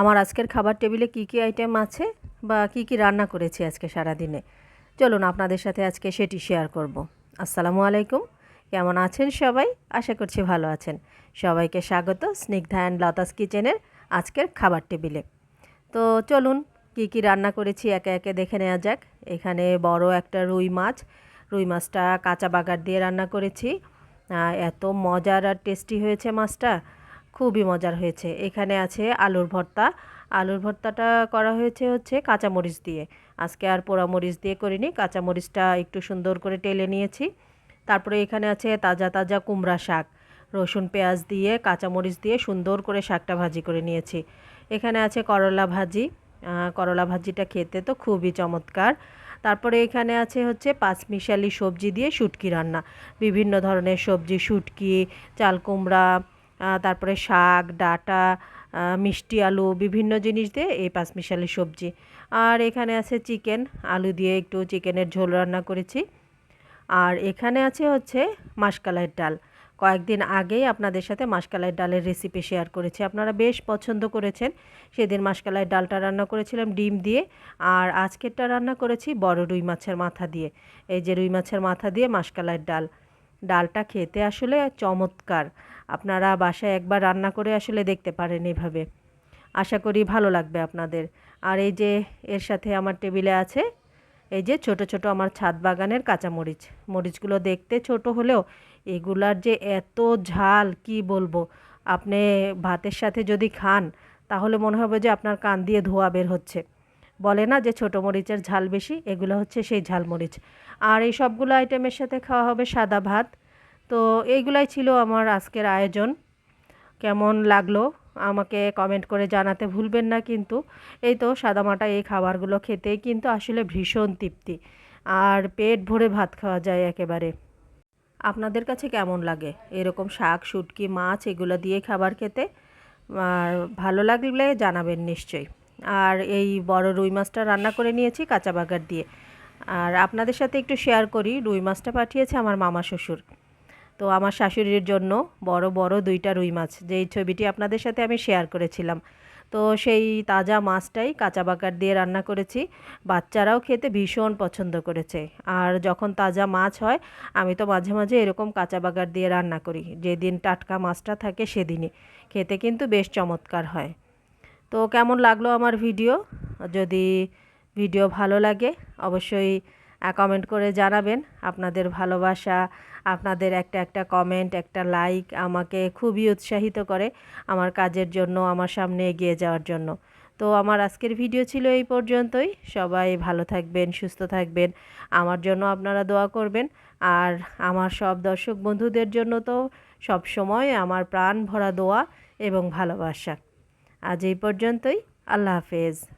আমার আজকের খাবার টেবিলে কি কি আইটেম আছে বা কি কি রান্না করেছি আজকে সারাদিনে? চলুন আপনাদের সাথে আজকে সেটি শেয়ার করব। আসসালামু আলাইকুম। কেমন আছেন সবাই? আশা করছি ভালো আছেন। সবাইকে স্বাগত স্নিগ্ধা অ্যান্ড লতাস কিচেনের আজকের খাবার টেবিলে। তো চলুন কি কি রান্না করেছি একে একে দেখে নেওয়া যাক। এখানে বড় একটা রুই মাছ। রুই মাছটা কাঁচা বাগার দিয়ে রান্না করেছি। এত মজার আর টেস্টি হয়েছে মাছটা। খুবই মজার হয়েছে। এখানে আছে আলুর ভর্তা। আলুর ভর্তাটা করা হয়েছে হচ্ছে কাঁচামরিচ দিয়ে। আজকে আর পোড়ামরিচ দিয়ে করিনি। কাঁচামরিচটা একটু সুন্দর করে টেলে নিয়েছি। তারপরে এখানে আছে তাজা তাজা কুমড়া শাক। রসুন, পেঁয়াজ দিয়ে, কাঁচামরিচ দিয়ে সুন্দর করে শাকটা ভাজি করে নিয়েছি। এখানে আছে করলা ভাজি। করলা ভাজিটা খেতে তো খুবই চমৎকার। তারপরে এখানে আছে হচ্ছে পাঁচমিশালি সবজি দিয়ে শুটকি রান্না। বিভিন্ন ধরনের সবজি, শুটকি, চাল কুমড়া তারপরে শাক, ডাঁটা মিষ্টি আলু, বিভিন্ন জিনিস দিয়ে এই পাঁচমিশালি সবজি। আর এখানে আছে চিকেন, আলু দিয়ে একটু চিকেনের ঝোল রান্না করেছি। আর এখানে আছে হচ্ছে মাসকালাইয়ের ডাল। কয়েকদিন আগেই আপনাদের সাথে মাসকালাইয়ের ডালের রেসিপি শেয়ার করেছি। আপনারা বেশ পছন্দ করেছেন। সেদিন মাসকালাইয়ের ডালটা রান্না করেছিলাম ডিম দিয়ে। আর আজকেরটা রান্না করেছি বড় রুই মাছের মাথা দিয়ে। এই যে রুই মাছের মাথা দিয়ে মাসকালাইয়ের ডাল। ডালটা খেতে আসলে চমৎকার। আপনারা বাসায় একবার রান্না করে আসলে দেখতে পারেন এভাবে। আশা করি ভালো লাগবে আপনাদের। আর এই যে এর সাথে আমার টেবিলে আছে, এই যে ছোট ছোট আমার ছাদ বাগানের কাঁচামরিচ। মরিচগুলো দেখতে ছোট হলেও এগুলার যে এত ঝাল, কি বলব? আপনি ভাতের সাথে যদি খান, তাহলে মনে হবে যে আপনার কান দিয়ে ধোয়া বের হচ্ছে। বলে না যে ছোটো মরিচের ঝাল বেশি, এগুলো হচ্ছে সেই ঝাল মরিচ আর এই সবগুলো আইটেমের সাথে খাওয়া হবে সাদা ভাত। তো এইগুলাই ছিল আমার আজকের আয়োজন। কেমন লাগল আমাকে কমেন্ট করে জানাতে ভুলবেন না কিন্তু। এই তো সাদামাটা এই খাবারগুলো খেতেই কিন্তু আসলে ভীষণ তৃপ্তি। আর পেট ভরে ভাত খাওয়া যায় একেবারে। আপনাদের কাছে কেমন লাগে? এরকম শাক, শুটকি, মাছ এগুলো দিয়ে খাবার খেতে? আর ভালো লাগলে জানাবেন নিশ্চয়ই। আর এই বড় রুই মাছটা রান্না করে নিয়েছি কাঁচা বাগার দিয়ে। আর আপনাদের সাথে একটু শেয়ার করি, রুই মাছটা পাঠিয়েছে আমার মামা শ্বশুর। তো আমার শাশুড়ির জন্য বড় বড় দুইটা রুই মাছ। যেই ছবিটি আপনাদের সাথে আমি শেয়ার করেছিলাম। তো সেই তাজা মাছটাই কাঁচা বাকার দিয়ে রান্না করেছি। বাচ্চারাও খেতে ভীষণ পছন্দ করেছে। আর যখন তাজা মাছ হয়, আমি তো মাঝে মাঝে এরকম কাঁচা বাগার দিয়ে রান্না করি। যেদিন টাটকা মাছটা থাকে সেদিনই। খেতে কিন্তু বেশ চমৎকার হয়। তো কেমন লাগল আমার ভিডিও? যদি ভিডিও ভালো লাগে, অবশ্যই কমেন্ট করে জানাবেন। আপনাদের ভালোবাসা, আপনাদের একটা একটা কমেন্ট একটা লাইক আমাকে খুবই উৎসাহিত করে আমার কাজের জন্য, আমার সামনে এগিয়ে যাওয়ার জন্য। তো আমার আজকের ভিডিও ছিল এই পর্যন্তই। সবাই ভালো থাকবেন, সুস্থ থাকবেন। আমার জন্য আপনারা দোয়া করবেন। আর আমার সব দর্শক বন্ধুদের জন্য তো সব সময় আমার প্রাণ ভরা দোয়া এবং ভালোবাসা। আজ এই পর্যন্তই। আল্লাহ হাফেজ।